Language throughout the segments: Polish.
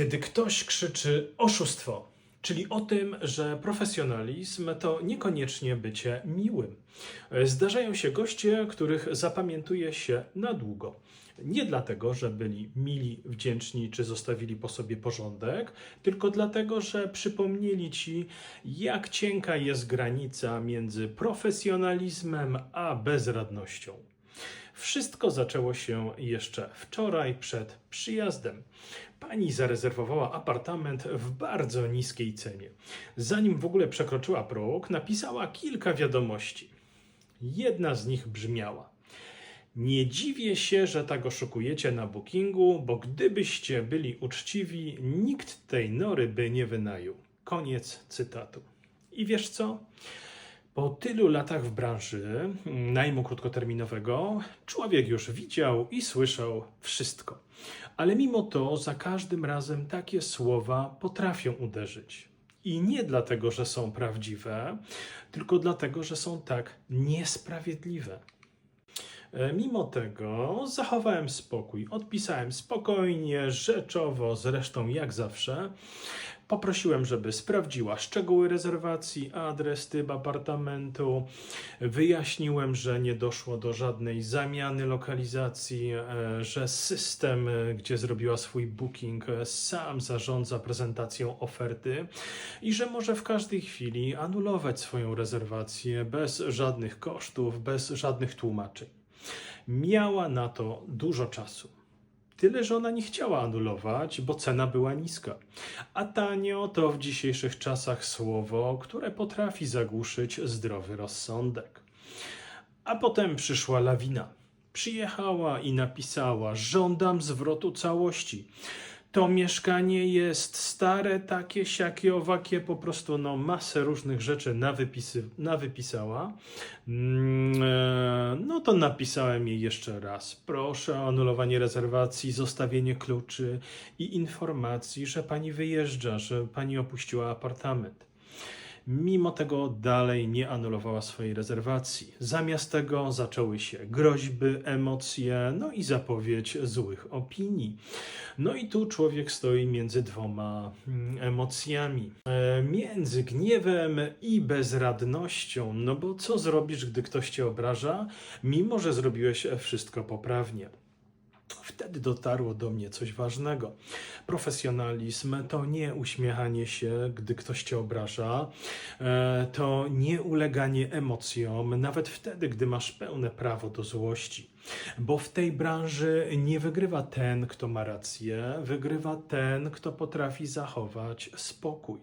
Kiedy ktoś krzyczy oszustwo, czyli o tym, że profesjonalizm to niekoniecznie bycie miłym. Zdarzają się goście, których zapamiętuje się na długo. Nie dlatego, że byli mili, wdzięczni czy zostawili po sobie porządek, tylko dlatego, że przypomnieli ci, jak cienka jest granica między profesjonalizmem a bezradnością. Wszystko zaczęło się jeszcze wczoraj przed przyjazdem. Pani zarezerwowała apartament w bardzo niskiej cenie. Zanim w ogóle przekroczyła próg, napisała kilka wiadomości. Jedna z nich brzmiała: Nie dziwię się, że tak oszukujecie na bookingu, bo gdybyście byli uczciwi, nikt tej nory by nie wynajął. Koniec cytatu. I wiesz co? Po tylu latach w branży najmu krótkoterminowego, człowiek już widział i słyszał wszystko. Ale mimo to za każdym razem takie słowa potrafią uderzyć. I nie dlatego, że są prawdziwe, tylko dlatego, że są tak niesprawiedliwe. E, Mimo tego zachowałem spokój. Odpisałem spokojnie, rzeczowo, zresztą jak zawsze. Poprosiłem, żeby sprawdziła szczegóły rezerwacji, adres, typ apartamentu. Wyjaśniłem, że nie doszło do żadnej zamiany lokalizacji, e, że system, e, gdzie zrobiła swój booking, e, sam zarządza prezentacją oferty i że może w każdej chwili anulować swoją rezerwację bez żadnych kosztów, bez żadnych tłumaczeń. Miała na to dużo czasu. Tyle, że ona nie chciała anulować, bo cena była niska. A tanio to w dzisiejszych czasach słowo, które potrafi zagłuszyć zdrowy rozsądek. A potem przyszła lawina. Przyjechała i napisała: Żądam zwrotu całości. To mieszkanie jest stare, takie, siakie, owakie, po prostu no masę różnych rzeczy nawypisy, nawypisała. Mm, e, No to napisałem jej jeszcze raz. Proszę o anulowanie rezerwacji, zostawienie kluczy i informacji, że pani wyjeżdża, że pani opuściła apartament. Mimo tego dalej nie anulowała swojej rezerwacji. Zamiast tego zaczęły się groźby, emocje, no i zapowiedź złych opinii. No i tu człowiek stoi między dwoma mm, emocjami. E, między gniewem i bezradnością. No bo co zrobisz, gdy ktoś cię obraża, mimo że zrobiłeś wszystko poprawnie? Wtedy dotarło do mnie coś ważnego. Profesjonalizm to nie uśmiechanie się, gdy ktoś cię obraża, e, to nie uleganie emocjom, nawet wtedy, gdy masz pełne prawo do złości. Bo w tej branży nie wygrywa ten, kto ma rację, wygrywa ten, kto potrafi zachować spokój.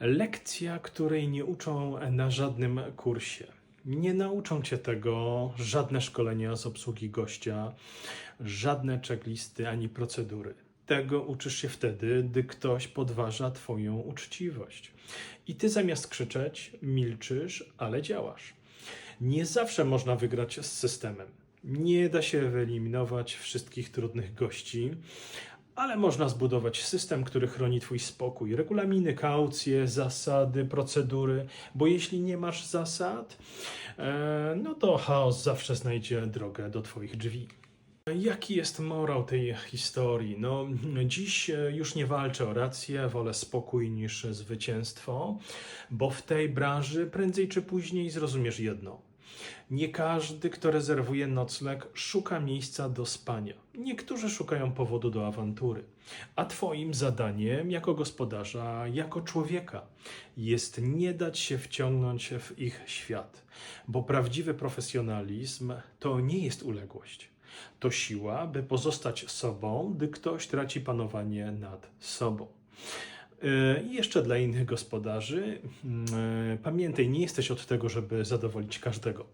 Lekcja, której nie uczą na żadnym kursie. Nie nauczą cię tego żadne szkolenia z obsługi gościa, żadne checklisty ani procedury. Tego uczysz się wtedy, gdy ktoś podważa Twoją uczciwość. I ty zamiast krzyczeć, milczysz, ale działasz. Nie zawsze można wygrać z systemem. Nie da się wyeliminować wszystkich trudnych gości, ale można zbudować system, który chroni Twój spokój. Regulaminy, kaucje, zasady, procedury, bo jeśli nie masz zasad, e, no to chaos zawsze znajdzie drogę do Twoich drzwi. Jaki jest morał tej historii? No, dziś e, już nie walczę o rację, wolę spokój niż zwycięstwo, bo w tej branży prędzej czy później zrozumiesz jedno. Nie każdy, kto rezerwuje nocleg, szuka miejsca do spania. Niektórzy szukają powodu do awantury. A Twoim zadaniem, jako gospodarza, jako człowieka, jest nie dać się wciągnąć w ich świat, bo prawdziwy profesjonalizm to nie jest uległość. To siła, by pozostać sobą, gdy ktoś traci panowanie nad sobą. E, I jeszcze dla innych gospodarzy, mm, e, pamiętaj, nie jesteś od tego, żeby zadowolić każdego.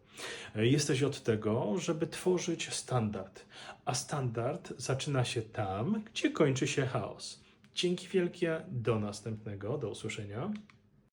E, Jesteś od tego, żeby tworzyć standard, a standard zaczyna się tam, gdzie kończy się chaos. Dzięki wielkie, do następnego, do usłyszenia.